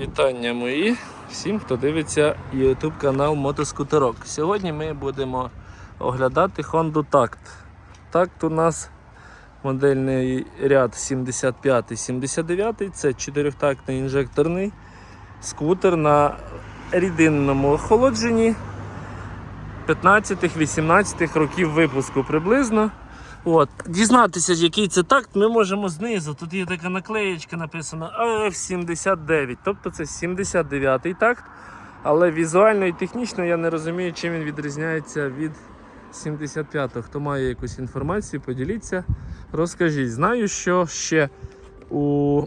Вітання мої всім, хто дивиться YouTube канал Мотоскутерок. Сьогодні ми будемо оглядати Honda Tact. Tact у нас модельний ряд 75-79, це чотирьохтактний інжекторний скутер на рідинному охолодженні 15-18 років випуску приблизно. От. Дізнатися, який це такт, ми можемо знизу. Тут є така наклеєчка написана AF79. Тобто це 79-й такт. Але візуально і технічно я не розумію, чим він відрізняється від 75-го. Хто має якусь інформацію, поділіться, розкажіть. Знаю, що ще у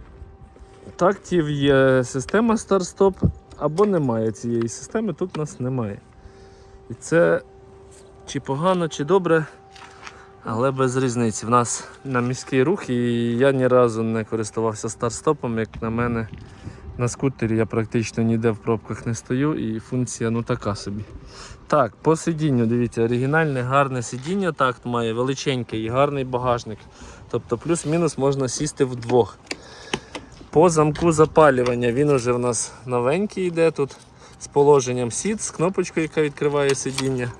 тактів є система старт-стоп, або немає цієї системи, тут нас немає. І це чи погано, чи добре. Але без різниці. В нас на міський рух, і я ні разу не користувався старт-стопом, як на мене. На скутері я практично ніде в пробках не стою і функція ну така собі. Так, по сидінню, дивіться, оригінальне гарне сидіння, так має величенький і гарний багажник. Тобто плюс-мінус можна сісти вдвох. По замку запалювання він уже в нас новенький йде тут з положенням сіт, з кнопочкою, яка відкриває сидіння.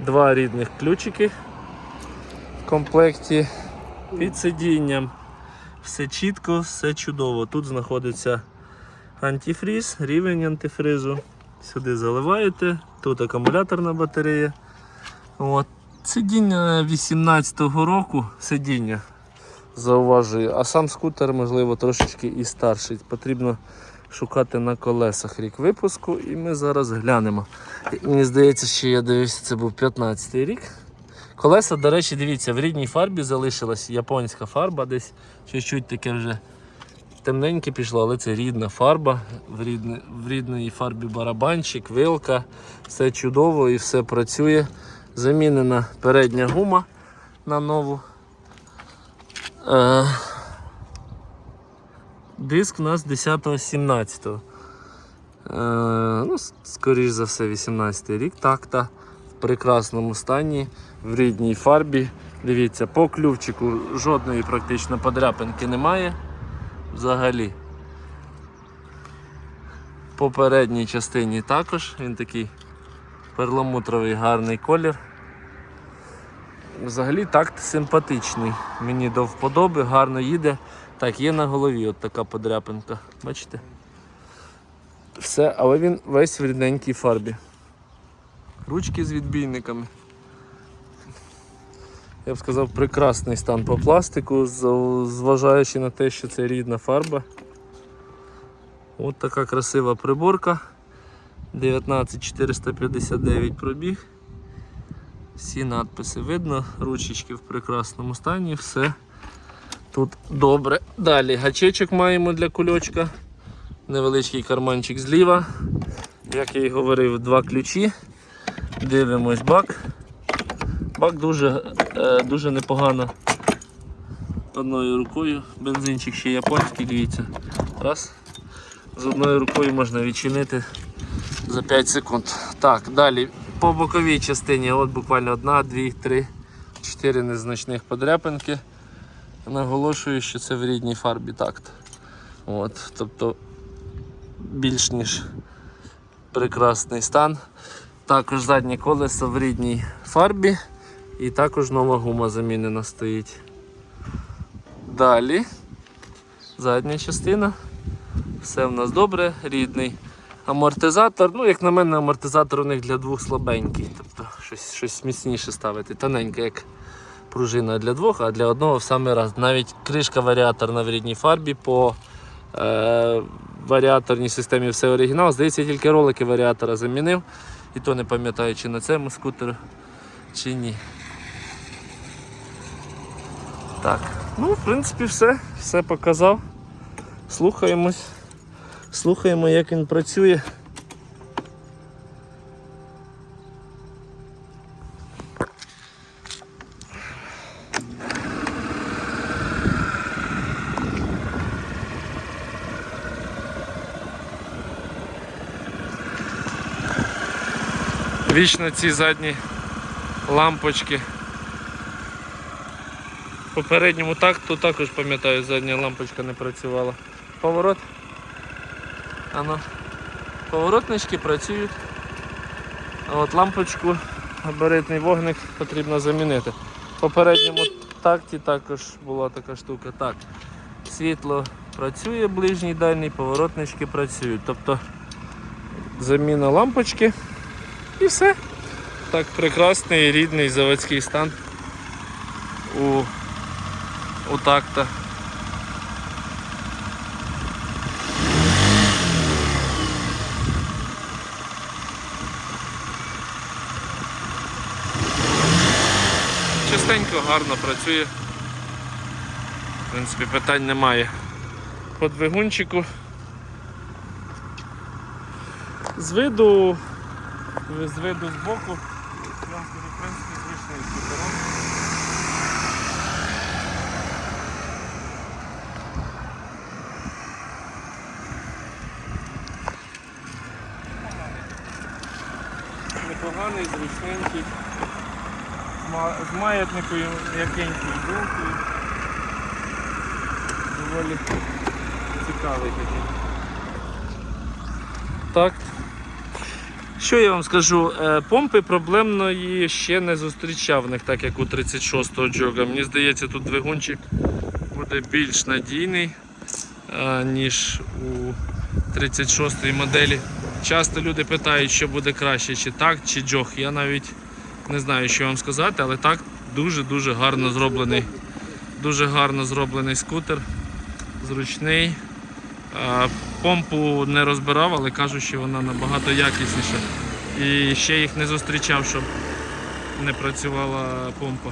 Два рідних ключики в комплекті під сидінням. Все чітко, все чудово. Тут знаходиться антифріз, рівень антифризу. Сюди заливаєте, тут акумуляторна батарея. От. Сидіння 18-го року, сидіння зауважую, а сам скутер, можливо, трошечки і старший. Потрібно шукати на колесах рік випуску, і ми зараз глянемо. Мені здається, що я дивився, це був 15-й рік. Колеса, до речі, дивіться, в рідній фарбі залишилась японська фарба, десь чуть-чуть таке вже темненьке пішло, але це рідна фарба. В, рідні, в рідній фарбі барабанчик, вилка, все чудово і все працює. Замінена передня гума на нову. Е, диск у нас 10-17. Е, ну, скоріш за все, 18 рік такта в прекрасному стані, в рідній фарбі. Дивіться, по ключику жодної практично подряпинки немає взагалі. По передній частині також він такий перламутровий гарний колір. Взагалі такт симпатичний. Мені до вподоби, гарно їде. Так, є на голові от така подряпинка. Бачите? Все, але він весь в рідненькій фарбі. Ручки з відбійниками. Я б сказав, прекрасний стан по пластику, зважаючи на те, що це рідна фарба. От така красива приборка. 19459 пробіг. Всі надписи видно, ручечки в прекрасному стані, все тут добре. Далі гачечок маємо для кульочка. Невеличкий карманчик зліва. Як я і говорив, два ключі. Дивимось бак. Бак дуже, е, дуже непогано одною рукою. Бензинчик ще японський, дивіться. Раз. З одною рукою можна відчинити за 5 секунд. Так, далі по боковій частині от буквально одна, дві, три, чотири незначних подряпинки. Наголошую, що це в рідній фарбі такт. От, тобто більш ніж прекрасний стан. Також заднє колесо в рідній фарбі і також нова гума замінена стоїть. Далі задня частина. Все в нас добре, рідний. Амортизатор, ну, як на мене, амортизатор у них для двох слабенький. Тобто щось, щось міцніше ставити. Тоненьке, як пружина для двох, а для одного в самий раз. Навіть кришка варіаторна в рідній фарбі по е, варіаторній системі все оригінал. Здається, я тільки ролики варіатора замінив. І то не пам'ятаю, чи на цьому скутеру, чи ні. Так, ну, в принципі, все, все показав. Слухаємось. Слухаємо, як він працює. Вічно ці задні лампочки. Попередньому такту також пам'ятаю, задня лампочка не працювала. Поворот. Ано. Поворотнички працюють. А от лампочку, габаритний вогник потрібно замінити. В попередньому такті також була така штука. Так, світло працює, ближній дальній, поворотнички працюють. Тобто заміна лампочки і все. Так, прекрасний рідний заводський стан у, у такта. Частенько, гарно працює. В принципі, питань немає. По двигунчику. З виду, з виду з боку, я вам скажу. Непоганий, зручненький, з маятникою м'якенькою білкою. Доволі цікавий такий. Так. Що я вам скажу? Е, Помпи проблемної ще не зустрічав в них, так як у 36-го джога. Мені здається, тут двигунчик буде більш надійний, е, ніж у 36-ї моделі. Часто люди питають, що буде краще, чи так, чи джог. Я навіть не знаю, що вам сказати, але так дуже-дуже гарно зроблений. Дуже гарно зроблений скутер, зручний. Помпу не розбирав, але кажуть, що вона набагато якісніша. І ще їх не зустрічав, щоб не працювала помпа.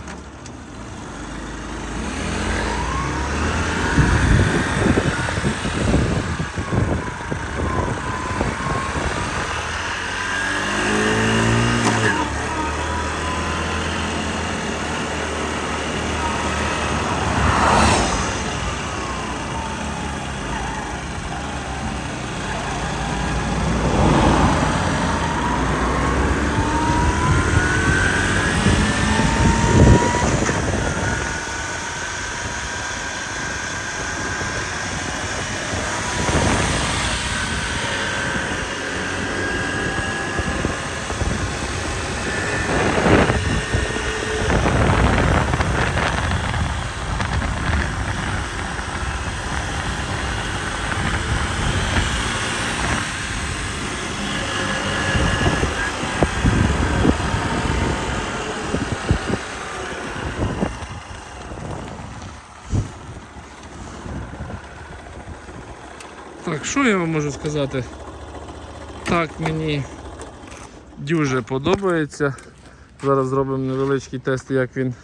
Так, що я вам можу сказати? Так, мені дуже подобається. Зараз зробимо невеличкий тест, як він,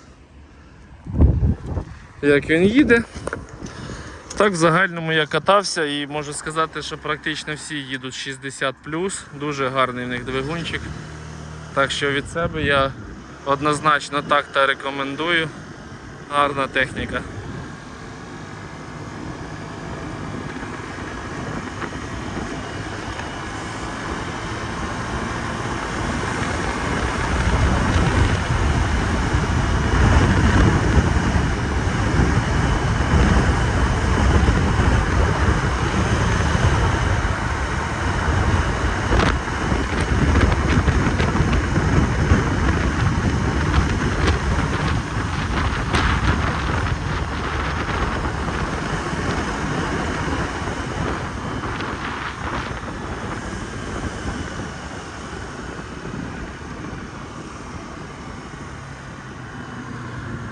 як він їде. Так, в загальному я катався і можу сказати, що практично всі їдуть 60 Дуже гарний в них двигунчик. Так що від себе я однозначно так та рекомендую. Гарна техніка.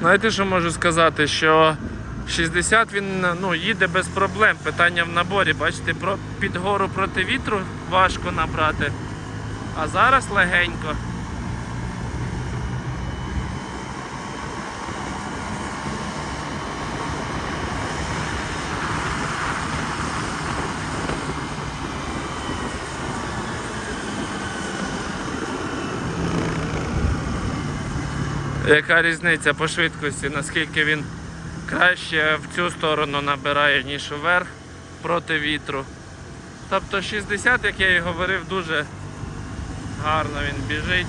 Знаєте, що можу сказати? Що 60 він ну, їде без проблем. Питання в наборі. Бачите, під гору проти вітру важко набрати. А зараз легенько. Яка різниця по швидкості, наскільки він краще в цю сторону набирає, ніж вверх проти вітру. Тобто 60, як я і говорив, дуже гарно він біжить.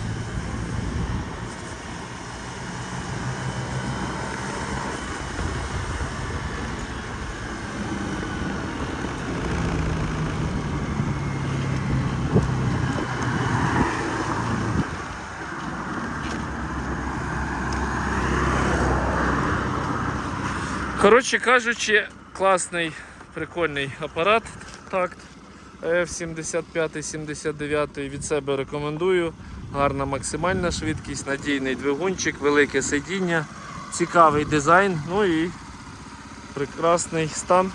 Коротше кажучи, класний, прикольний апарат такт F75-79 від себе рекомендую. Гарна максимальна швидкість, надійний двигунчик, велике сидіння, цікавий дизайн, ну і прекрасний стан.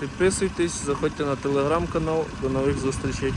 Підписуйтесь, заходьте на телеграм-канал. До нових зустрічей.